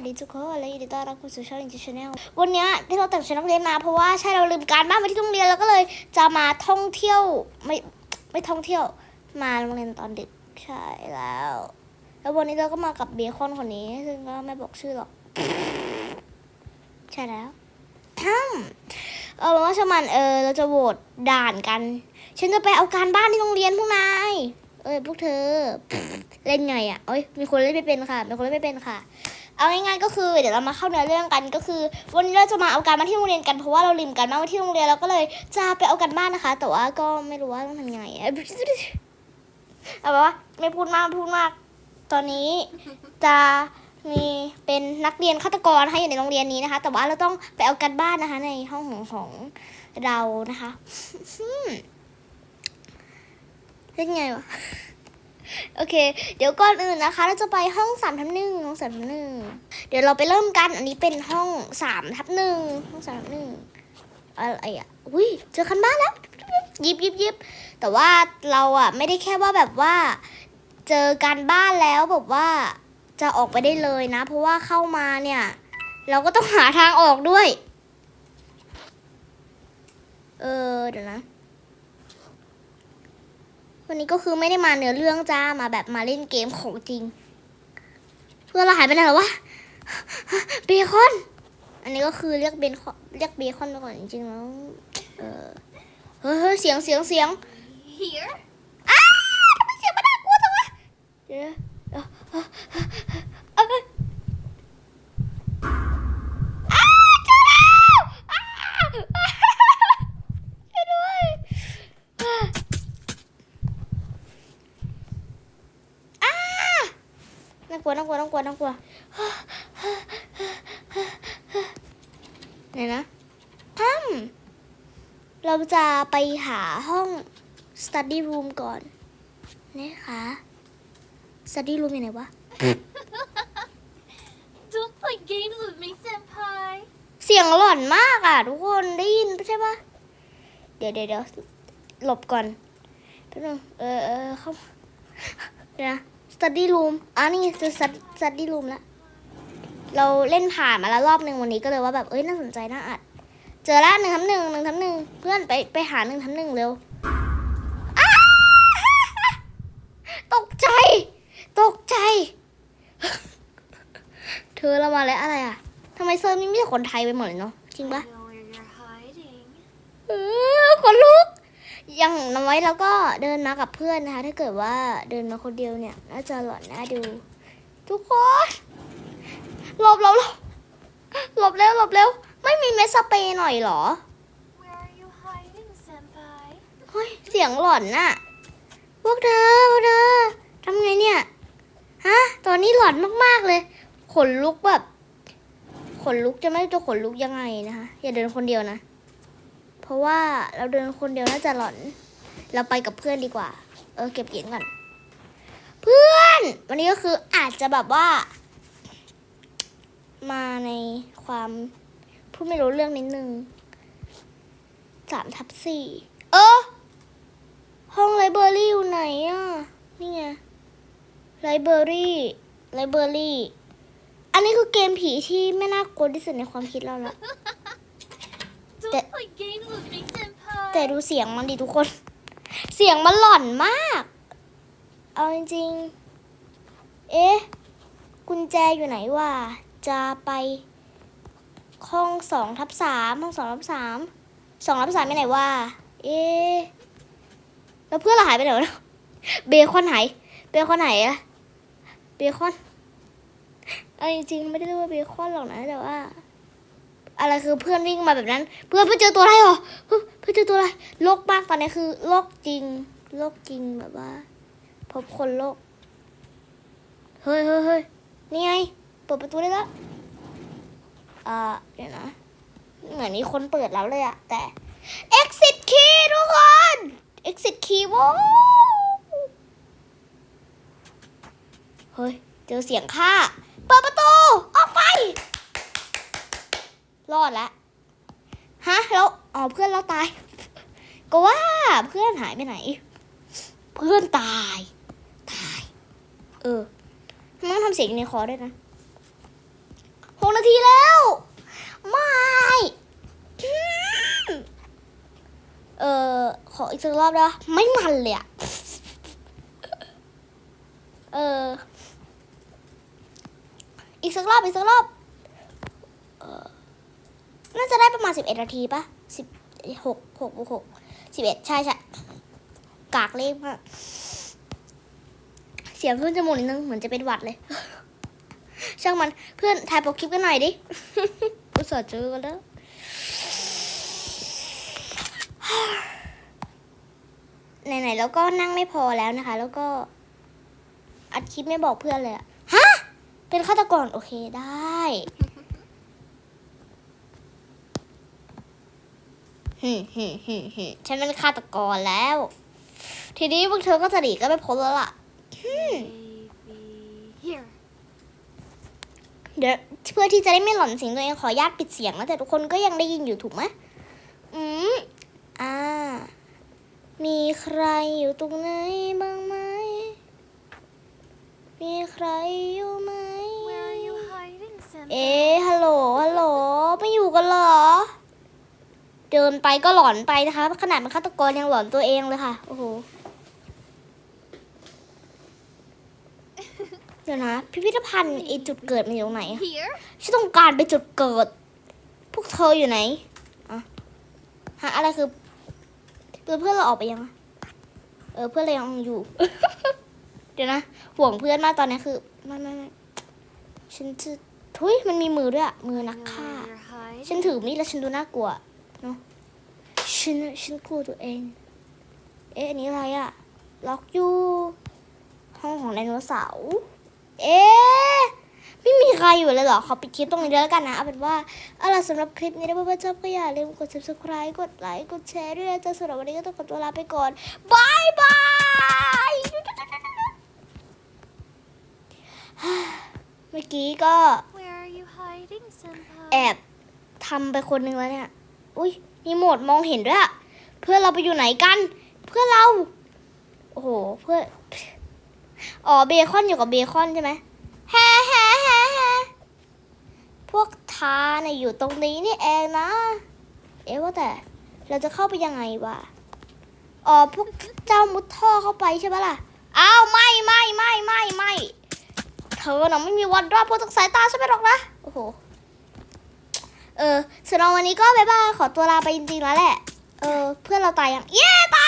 วัสดีทุกคนและยินดีต้อนรับเข้าสู่ช่องอินจิชแนลวันนี้ที่เราแต่งชุดนักเรียนมาเพราะว่าใช่เราลืมการบ้านมาที่โรงเรียนแล้วก็เลยจะมาท่องเที่ยวไม่ไม่ท่องเที่ยวมาโรงเรียนตอนดึกใช่แล้ว แล้ววันนี้เราก็มากับเบคอนคนนี้ซึ่งก็ไม่บอกชื่อหรอกใช่แล้วทั้งเออว่าชมันเออเราจะโหวตด่านกัน ฉันจะไปเอาการบ้านที่โรงเรียนพวกนายเอ้ยพวกเธอ เล่นไงอะเอ้ยมีคนเล่นไม่เป็นค่ะมีคนเล่นไม่เป็นค่ะ เอาง่ายๆก็คือเดี๋ยวเรามาเข้าเนื้อเรื่องกันก็คือ วันนี้เราจะมาเอาการบ้านที่โรงเรียนกันเพราะว่าเราลืมการบ้าที่โรงเรียนเราก็เลยจะไปเอาการบ้านนะคะ แต่ว่าก็ไม่รู้ว่าต้องทำยังไงอะเอาแบบว่าไม่พูดมากพูดมาก ตอนนี้จะมีเป็นนักเรียนฆาตกรนะคะอยู่ในโรงเรียนนี้นะคะ แต่ว่าเราต้องไปเอาการบ้านนะคะ ในห้องของของเรานะคะเล่นไงวะ โอเค เดี๋ยวก่อนอื่นนะคะ เราจะไปห้องสามทับหนึ่งห้องสามทับหนึ่งเดี๋ยวเราไปเริ่มกัน อันนี้เป็นห้องสามทับหนึ่งห้องสามทับหนึ่งอะไรอะอุ้ยเจอคันบ้านแล้วยิบยิบยิบแต่ว่าเราอะไม่ได้แค่ว่าแบบว่า เจอการบ้านแล้วแบบว่าจะออกไปได้เลยนะ เพราะว่าเข้ามาเนี่ย เราก็ต้องหาทางออกด้วย เออเดี๋ยวนะ วันนี้ก็คือไม่ได้มาเนื้อเรื่องจ้ามาแบบมาเล่นเกมของจริง เพื่อนเราหายไปไหนแล้ววะเบคอน อันนี้ก็คือเรียกเบนคอนเรียกเบคอนไปก่อนจริงๆแล้วเออเฮ้ยเฮ้ยเสียงเสียงเสียง Here? อ้าทำไมเสียงมันน่ากลัวจังวะเดี๋ยวเดี๋ยวเอ้ยเอ้ยเอ้ยอ้าเจอแล้วอ้าช่วยด้วยอ้าน่าก ลัวน่ากลัวน่ากลัวน่ากลัวไหนนะอืมเราจะไปหาห้อง study room ก่อนนี่ค่ะ study room อยู่ไหนวะ Don't play games with me, senpai. เสียงหล่อนมากอะ ทุกคนได้ยินใช่ปะเดี๋ยวเดี๋ยวเดี๋ยวหลบก่อนแป๊บนึงเออเออเข้าเดี๋ยวนะ study room อะนี่เจอ study study room แล้วเราเล่นผ่านมาแล้วรอบหนึ่งวันนี้ก็เลยว่าแบบเอ้ยน่าสนใจน่าอัด เจอแล้วหนึ่งทำหนึ่งหนึ่งทำหนึ่งเพื่อนไปไปหาหนึ่งทำหนึ่งเร็วอ้าตกใจ ตกใจ เธอเรามาแล้วอะไรอะทำไมเซิร์ฟนี้มีแต่คนไทยไปหมดเลยเนาะจริงปะ know where you're hiding. เออคนลุก อย่างน้อยแล้วก็เดินมากับเพื่อนนะคะ ถ้าเกิดว่าเดินมาคนเดียวเนี่ยน่าจะหลอนน่าดู ทุกคนหลบหลบหลบหลบเร็วหลบเร็วไม่มีเมสสเปรย์หน่อยเหรอเฮ้ยเสียงหลอนน่ะพวกเธอพวกเธอทำไงเนี่ยฮะตอนนี้หลอนมากๆเลย ขนลุกแบบ ขนลุกจะไม่รู้จะขนลุกยังไงนะคะ อย่าเดินคนเดียวนะ เพราะว่าเราเดินคนเดียวน่าจะหลอน เราไปกับเพื่อนดีกว่า เออเก็บเหรียญก่อน เพื่อน วันนี้ก็คืออาจจะแบบว่า มาในความพูดไม่รู้เรื่องนิดนึงสามทับสี่เออ ห้องไลบรารีอยู่ไหนอะ นี่ไงไลบรารีไลบรารีอันนี้คือเกมผีที่ไม่น่ากลัวที่สุดในความคิดเราละ Don't That- play games with me, senpai. แต่ดูเสียงมันดิทุกคน เสียงมันหล่อนมาก เอาจริงๆ เอ๊ะ กุญแจอยู่ไหนวะ จะไปห้องสองทับสามห้องสองทับสามสองทับสามไปไหนวะ เอ๊ะ แล้วเพื่อนเราหายไปไหนวะเบคอนหาย เบคอนไหนอะเบคอน เอาจริงๆ ไม่ได้เรียกว่าเบคอนหรอกนะแต่ว่า อะไรคือเพื่อนวิ่งมาแบบนั้น เพื่อนเพื่อเจอตัวอะไรเหรอเพื่อเพื่อเจอตัวอะไรโรคมากตอนนี้คือโรคจริงโรคจริงแบบว่า พบคนโรคเฮ้ยเฮ้ยเฮ้ยนี่ไงเปิดประตูได้แล้วอ่าเดี๋ยวนะเหมือนมีคนเปิดแล้วเลยอะแต่ exit key ทุกคน exit key ว้วเฮ้ย เจอเสียงค่า เปิดประตู ออกไป รอดแล้วฮะแล้วอ๋อเพื่อนเราตาย ก็ว่าเพื่อนหายไปไหน เพื่อนตาย ตาย เออมันต้องทำเสียงในคอด้วยนะหกนาทีแล้ว ไม่เออขออีกสักรอบได้ปะไม่มันเลยอะเอออีกสักรอบอีกสักรอบ น่าจะได้ประมาณสิบเอ็ดนาทีปะสิบหกหกหกสิบเอ็ดใช่ใช่กากเลขมากเสียงเพื่อนจมูกนิดนึงเหมือนจะเป็นหวัดเลย ช่างมันเพื่อนถ่ายโปรคลิปกันหน่อยดิอุตส่าห์เจอกันแล้วไหนๆแล้วก็นั่งไม่พอแล้วนะคะ แล้วก็ อัดคลิปไม่บอกเพื่อนเลยอะฮะ เป็นฆาตกรโอเคได้ ฮึมฮึมฮึมฮึมฉันเป็นฆาตกรแล้ว ทีนี้พวกเธอก็จะหนีก็ไม่พ้นแล้วล่ะ Maybe here. เดี๋ยวเพื่อที่จะได้ไม่หลอนเสียงตัวเองขออนุญาตปิดเสียงนะแต่ทุกคนก็ยังได้ยินอยู่ถูกไหมอืมอ่า มีใครอยู่ตรงไหนบ้างไหม มีใครอยู่ไหม Where are you hiding, Senpai? เอ๊ะฮัลโหลฮัลโหลไม่อยู่กันเหรอ เดินไปก็หลอนไปนะคะ ขนาดเป็นฆาตกรยังหลอนตัวเองเลยค่ะ โอ้โห เดี๋ยวนะ พิพิธภัณฑ์ไอจุดเกิดมันอยู่ตรงไหนอะ Here? ฉันต้องการไปจุดเกิด พวกเธออยู่ไหนอะฮะอะไรคือเพื่อนเพื่อนเราออกไปยังอะเออเพื่อนเรายังอยู่ เดี๋ยวนะ ห่วงเพื่อนมากตอนนี้คือไม่ไม่ไม่ฉันจะทุยมันมีมือด้วยอะมือ I นัก know ฆ่า where you're hiding. ฉันถือมีดแล้วฉันดูน่ากลัว เนาะฉันฉันกลัวตัวเอง เอ๊ะอันนี้อะไรอะล็อกอยู่ ห้องของไดโนเสาร์เอ๊ะไม่มีใครอยู่เลยเหรอขอปิดคลิปตรงนี้เลยแล้วกันนะเอาเป็นว่าเอาล่ะสำหรับคลิปนี้ถ้าเพื่อนๆชอบก็อย่าลืมกด subscribe กดไลค์กดแชร์ด้วยนะจ๊ะสำหรับวันนี้ก็ต้องขอตัวลาไปก่อนบายบายเมื่อกี้ก็ Where are you hiding, Senpai? แอบทำไปคนหนึ่งแล้วเนี่ย อุ้ยมีโหมดมองเห็นด้วยอะเพื่อนเราไปอยู่ไหนกัน เพื่อนเรา โอ้โห เพื่อนอ๋อเบคอนอยู่กับเบคอนใช่ไหมแฮ่แฮ่แฮ่แฮ่พวกทาเนี่ยอยู่ตรงนี้นี่เองนะ เอ๊ะว่าแต่ เราจะเข้าไปยังไงวะอ๋อพวกเจ้ามุดท่อเข้าไปใช่ไหมล่ะอ้าวไม่ไม่ไม่ไม่ไม่เธอน่ะไม่มีวันรอดพ้นจากสายตาฉันไปหรอกนะ โอ้โห เออสำหรับวันนี้ก็บ๊ายบายขอตัวลาไปจริงๆแล้วแหละ เออ เพื่อนเราตายยัง เย้ตาย